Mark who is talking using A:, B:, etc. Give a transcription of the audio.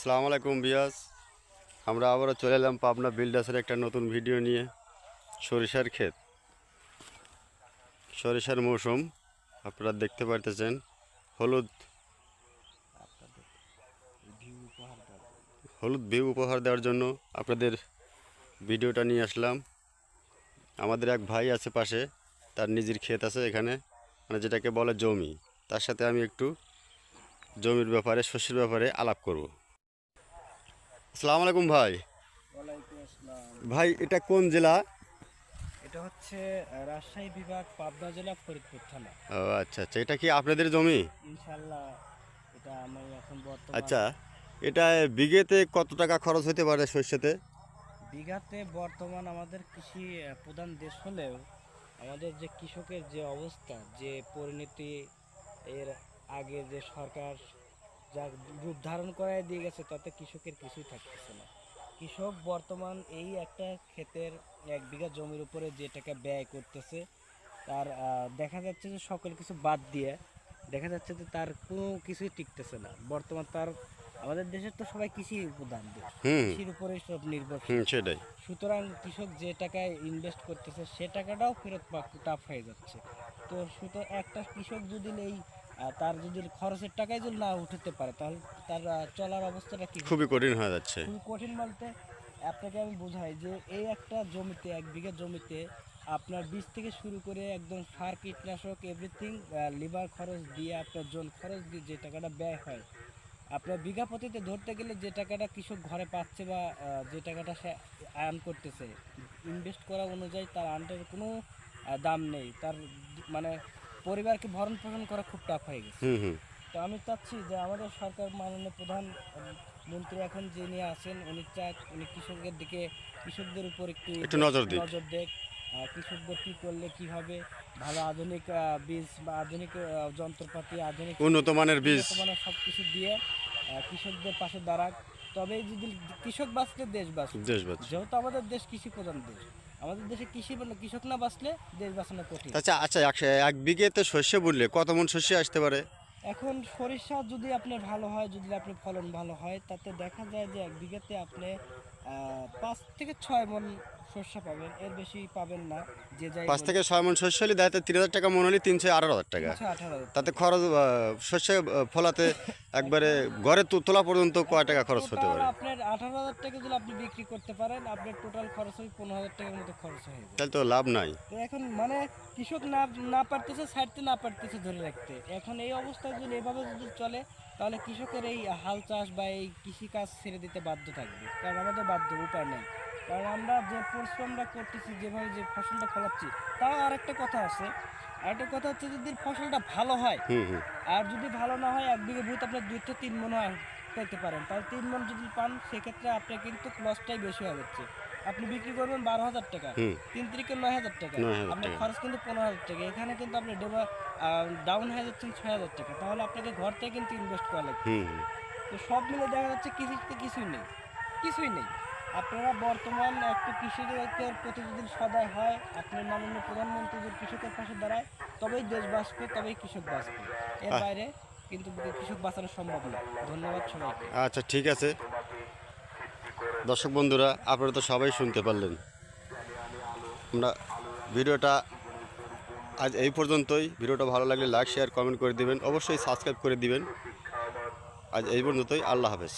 A: সালাম আলাইকুম বিয়াস আমরা আবারও চলে এলাম পাবনা বিল্ডার্সের একটা নতুন ভিডিও নিয়ে। সরিষার ক্ষেত। সরিষার মৌসুম, আপনারা দেখতে পারতেছেন। হলুদ। হলুদ ভিউ উপহার দেওয়ার জন্য আপনাদের ভিডিওটা নিয়ে আসলাম। আমাদের এক ভাই আছে পাশে, তার নিজের ক্ষেত আছে এখানে। মানে যেটাকে বলে জমি। তার সাথে আমি একটু জমির ব্যাপারে, শস্যের ব্যাপারে আলাপ করব। আসসালামু আলাইকুম ভাই।
B: আসসালাম।
A: ভাই এটা কোন জেলা?
B: এটা হচ্ছে রাজশাহী বিভাগ পাবনা জেলা ফরিদপুর থানা।
A: ও আচ্ছা আচ্ছা এটা কি আপনাদের জমি?
B: ইনশাল্লাহ এটা আমি এখন বর্তমান
A: আচ্ছা এটা বিঘেতে কত টাকা খরচ হতে পারে শস্যতে
B: বিঘাতে বর্তমান আমাদের কৃষি প্রধান দেশ হলেও আমাদের যে কৃষকের যে অবস্থা যে পরিণতি এর আগে যে সরকার যা রূপ ধারণ করায় দিয়ে গেছে তাতে কৃষকের কিছুই থাকতেছে না। কৃষক বর্তমান এই একটা ক্ষেতের এক বিঘা জমির উপরে যে টাকা ব্যয় করতেছে তার দেখা যাচ্ছে যে সকল কিছু বাদ দিয়ে দেখা যাচ্ছে যে তার কোনো কিছুই টিকতেছে না। বর্তমান তার আমাদের দেশের তো সবাই কৃষি প্রধান দেশ। কৃষির উপরেই সব নির্ভরশীল।
A: সেটাই।
B: সুতরাং কৃষক যে টাকায় ইনভেস্ট করতেছে সে টাকাটাও ফেরত টাফ হয়ে যাচ্ছে। তো সুতরাং একটা কৃষক যদি এই তার যদি খরচের টাকায় যদি না উঠাতে পারে তাহলে তার চলার অবস্থাটা কি?
A: খুবই কঠিন হয়ে যাচ্ছে।
B: খুবই কঠিন বলতে আপনাকে আমি বোঝাই যে এই একটা জমিতে এক বিঘা জমিতে আপনার বীজ থেকে শুরু করে একদম সার কীটনাশক এভরিথিং লিভার খরচ দিয়ে আপনার জল খরচ দিয়ে যে টাকাটা ব্যয় হয় আপনার বিঘা প্রতিতে ধরতে গেলে যে টাকাটা কৃষক ঘরে পাচ্ছে বা যে টাকাটা সে আয়ন করতেছে ইনভেস্ট করা অনুযায়ী তার আর্নের কোনো দাম নেই। তার মানে পরিবারকে ভরণ পোষণ করা খুব টাফ হয়ে গেছে। তো আমি চাচ্ছি যে আমাদের সরকার মাননীয় প্রধান মন্ত্রী এখন যিনি আছেন উনি চাক উনি কৃষকের দিকে কৃষকদের উপর একটু
A: নজর
B: নজর দেখ কৃষকদের কি করলে কি হবে ভালো আধুনিক আহ, বীজ বা আধুনিক যন্ত্রপাতি আধুনিক
A: উন্নত মানের বীজ।
B: সব কিছু দিয়ে কৃষকদের পাশে দাঁড়াক। তবে যদি কৃষক বাঁচলে দেশ বাঁচবে যেহেতু আমাদের দেশ কৃষি প্রধান দেশ আমাদের দেশে কৃষি কৃষক না বাঁচলে দেশ বাঁচানো কঠিন।
A: আচ্ছা আচ্ছা এক বিঘেতে শস্য বললে কত মন শস্য আসতে পারে?
B: এখন সরিষা যদি আপনার ভালো হয় যদি আপনার ফলন ভালো হয় তাতে দেখা যায় যে এক বিঘাতে আপনি পাঁচ থেকে ছয় মন শস্য পাবেন। এর বেশি পাবেন না যে যাই
A: পাঁচ থেকে ছয় মন শস্য হলে দেখা তিন হাজার টাকা মন হলে তিনশো আঠারো হাজার টাকা। তাতে খরচ শস্য ফলাতে একবারে ঘরে তোলা পর্যন্ত কয় টাকা খরচ হতে পারে?
B: আপনার আঠারো হাজার টাকা যদি আপনি বিক্রি করতে পারেন আপনার টোটাল খরচ হবে পনেরো হাজার টাকার মতো খরচ হয়ে যাবে।
A: তাহলে তো লাভ নাই।
B: তো এখন মানে কৃষক না না পারতেছে ছাড়তে না পারতেছে ধরে রাখতে। এখন এই অবস্থায় যদি এভাবে যদি চলে তাহলে কৃষকের এই হাল চাষ বা এই কৃষিকাজ ছেড়ে দিতে বাধ্য থাকবে। কারণ আমাদের বাধ্য উপায় নেই। কারণ আমরা যে পরিশ্রমটা করতেছি যেভাবে যে ফসলটা ফলাচ্ছি তাও আরেকটা কথা আছে। আরেকটা কথা হচ্ছে যদি ফসলটা ভালো হয় আর যদি ভালো না হয় এক বিঘে ভূত আপনার দুই থেকে তিন মন হয় পেতে পারেন। তাহলে তিন মন যদি পান সেক্ষেত্রে আপনার কিন্তু লসটাই বেশি হয়ে যাচ্ছে। আপনি বিক্রি করবেন বারো হাজার টাকা। তিন তারিখে নয় হাজার টাকা। আপনার খরচ কিন্তু পনেরো হাজার টাকা। এখানে কিন্তু আপনি ডেবা ডাউন হয়ে যাচ্ছেন ছয় হাজার টাকা। তাহলে আপনাকে ঘর থেকে কিন্তু ইনভেস্ট করা লাগবে। তো সব মিলে দেখা যাচ্ছে কৃষিতে কিছুই নেই। কিছুই নেই। আপনারা বর্তমান একটু কৃষিদের প্রতি যদি সদয় হয়। আপনার মাননীয় প্রধানমন্ত্রী যদি কৃষকের পাশে দাঁড়ায় তবেই দেশ বাঁচবে তবেই কৃষক বাঁচবে। এর বাইরে কিন্তু কৃষক বাঁচানো সম্ভব না ধন্যবাদ সবাইকে।
A: আচ্ছা ঠিক আছে। দর্শক বন্ধুরা, আপনারা তো সবাই শুনতে পারলেন। আমরা ভিডিওটা আজ এই পর্যন্তই। ভিডিওটা ভালো লাগলে লাইক, শেয়ার, কমেন্ট করে দিবেন। অবশ্যই সাবস্ক্রাইব করে দিবেন। আজ এই পর্যন্তই। আল্লাহ হাফেজ।